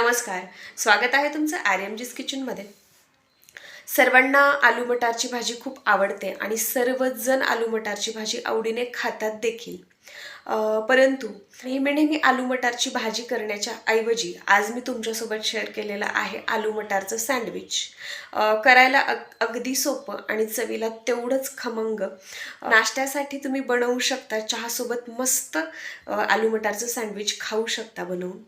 नमस्कार. स्वागत आहे तुमचं आर एम जीस किचनमध्ये. सर्वांना आलू मटारची भाजी खूप आवडते आणि सर्वजण आलू मटारची भाजी आवडीने खातात देखील. परंतु नेहमी नेहमी आलू मटारची भाजी करण्याच्या ऐवजी आज मी तुमच्यासोबत शेअर केलेलं आहे आलू मटारचं सँडविच करायला अग अगदी सोपं आणि चवीला तेवढंच खमंग. नाश्त्यासाठी तुम्ही बनवू शकता चहासोबत मस्त आलू मटारचं सँडविच खाऊ शकता बनवून.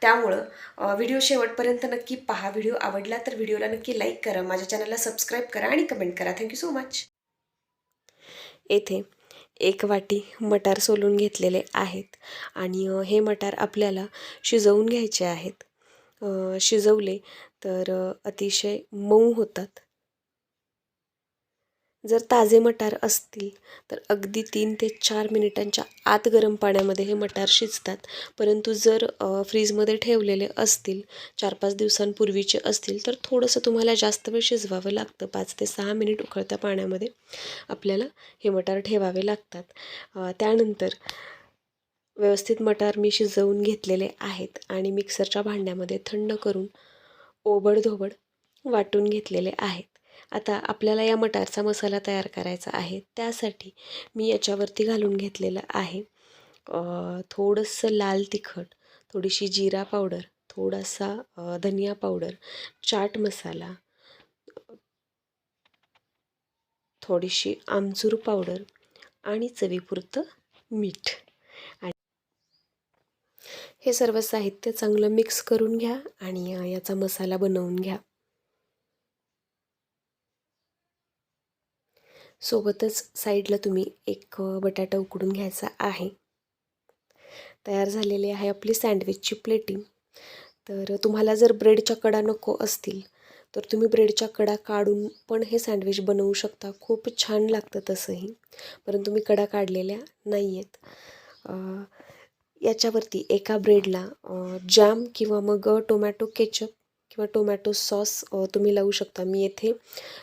त्यामुळं व्हिडिओ शेवटपर्यंत नक्की पहा. व्हिडिओ आवडला तर व्हिडिओला नक्की लाईक करा. माझ्या चॅनलला सबस्क्राईब करा आणि कमेंट करा. थँक्यू सो मच येथे एक वाटी मटार सोलून घेतलेले आहेत आणि हे मटार आपल्याला शिजवून घ्यायचे आहेत. शिजवले तर अतिशय मऊ होतात. जर ताजे मटार असतील तर अगदी तीन ते चार मिनिटांच्या आत गरम पाण्यामध्ये हे मटार शिजतात. परंतु जर फ्रीजमध्ये ठेवलेले असतील चार पाच दिवसांपूर्वीचे असतील तर थोडंसं तुम्हाला जास्त वेळ शिजवावं लागतं. पाच ते सहा मिनिट उकळत्या पाण्यामध्ये आपल्याला हे मटार ठेवावे लागतात. त्यानंतर व्यवस्थित मटार मी शिजवून घेतलेले आहेत आणि मिक्सरच्या भांड्यामध्ये थंड करून ओबडधोबड वाटून घेतलेले आहेत. आता आपल्याला या मटारचा मसाला तयार करायचा आहे. त्यासाठी मी याच्यावरती घालून घेतलेलं आहे थोडंसं लाल तिखट थोडीशी जिरा पावडर थोडासा धनिया पावडर चाट मसाला थोडीशी आमचूर पावडर आणि चवीपुरतं मीठ. आणि हे सर्व साहित्य चांगलं मिक्स करून घ्या आणि याचा मसाला बनवून घ्या. सोबतच साईडला तुम्ही एक बटाटा उकडून घ्यायचा आहे. तयार झालेली आहे आपली सँडविचची प्लेटिंग. तर तुम्हाला जर ब्रेडच्या कडा नको असतील तर तुम्ही ब्रेडच्या कडा काढून पण हे सँडविच बनवू शकता. खूप छान लागतं तसंही. परंतु मी कडा काढलेल्या नाही आहेत याच्यावरती एका ब्रेडला जॅम किंवा मग टोमॅटो केचप किंवा टोमॅटो सॉस तुम्ही लावू शकता. मी येथे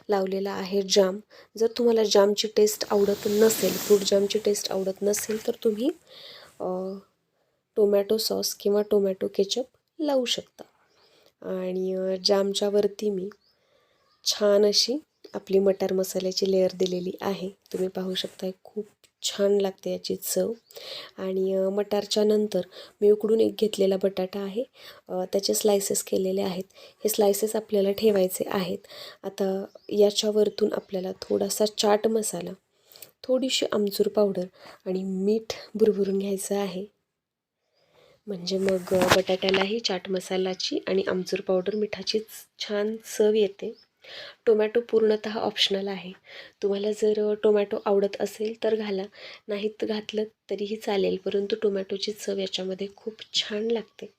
लावलेला आहे जाम जर तुम्हाला जामची टेस्ट आवडत नसेल फ्रूट जामची टेस्ट आवडत नसेल तर तुम्ही टोमॅटो सॉस किंवा टोमॅटो केचप लावू शकता. आणि जामच्यावरती मी छान अशी आपली मटार मसाल्याची लेअर दिलेली आहे. तुम्ही पाहू शकता खूप छान लागते याची चव. आणि मटारच्या नंतर मी उकडून एक घेतलेला बटाटा आहे. त्याचे स्लायसेस केलेले आहेत. हे स्लायसेस आपल्याला ठेवायचे आहेत. आता याच्यावरतून आपल्याला थोडासा चाट मसाला थोडीशी आमचूर पावडर आणि मीठ भुरभुरून घ्यायचं आहे. म्हणजे मग बटाट्यालाही चाट मसालाची आणि आमचूर पावडर मिठाची छान चव येते. टोमॅटो पूर्णतः ऑप्शनल आहे. तुम्हाला जर टोमॅटो आवडत असेल तर घाला. नाहीत घातलं तरीही चालेल परंतु टोमॅटोची चव याच्यामध्ये खूप छान लागते.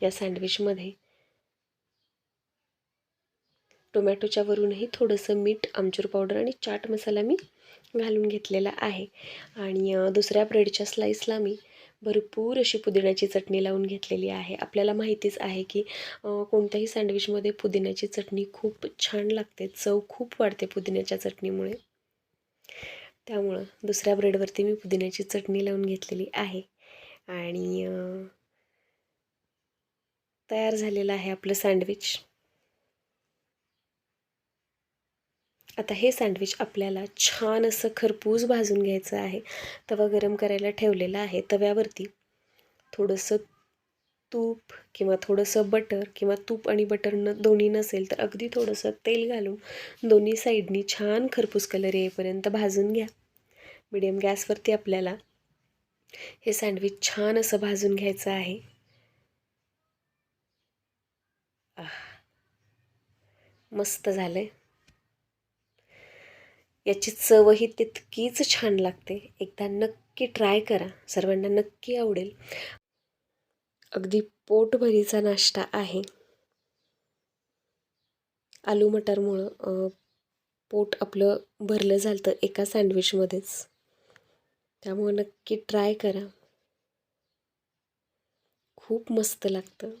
या सँडविचमध्ये टोमॅटोच्या वरूनही थोडंसं मीठ आमचूर पावडर आणि चाट मसाला मी घालून घेतलेला आहे. आणि दुसऱ्या ब्रेडच्या स्लाईसला मी भरपूर अशी पुदिन्याची चटणी लावून घेतलेली आहे. आपल्याला माहितीच आहे की कोणत्याही सँडविचमध्ये पुदिन्याची चटणी खूप छान लागते. चव खूप वाढते पुदिन्याच्या चटणीमुळे. त्यामुळं दुसऱ्या ब्रेडवरती मी पुदिन्याची चटणी लावून घेतलेली आहे. आणि तयार झालेलं आहे आपलं सँडविच. आता हे सँडविच आपल्याला छान असं खरपूस भाजून घ्यायचं आहे. तवा गरम करायला ठेवलेला आहे. तव्यावरती थोडंसं तूप किंवा थोडंसं बटर किंवा तूप आणि बटर न दोन्ही नसेल तर अगदी थोडंसं तेल घालून दोन्ही साईडनी छान खरपूस कलर येईपर्यंत भाजून घ्या. मिडियम गॅसवरती आपल्याला हे सँडविच छान असं भाजून घ्यायचं आहे. मस्त झालं आहे याची चवही तितकीच छान लागते. एकदा नक्की ट्राय करा. सर्वांना नक्की आवडेल. अगदी पोटभरीचा नाश्ता आहे. आलू मटारमुळं पोट आपलं भरलं झालं एका सँडविचमध्येच. त्यामुळं नक्की ट्राय करा. खूप मस्त लागतं.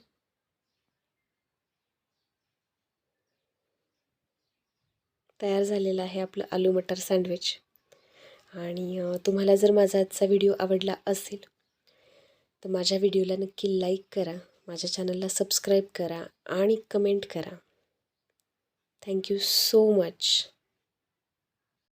तयार झालेलं आहे आपलं आलू मटर सँडविच. आणि तुम्हाला जर माझा आजचा व्हिडिओ आवडला असेल तर माझ्या व्हिडिओला नक्की लाईक करा माझ्या चॅनलला सबस्क्राईब करा आणि कमेंट करा. Thank you so much.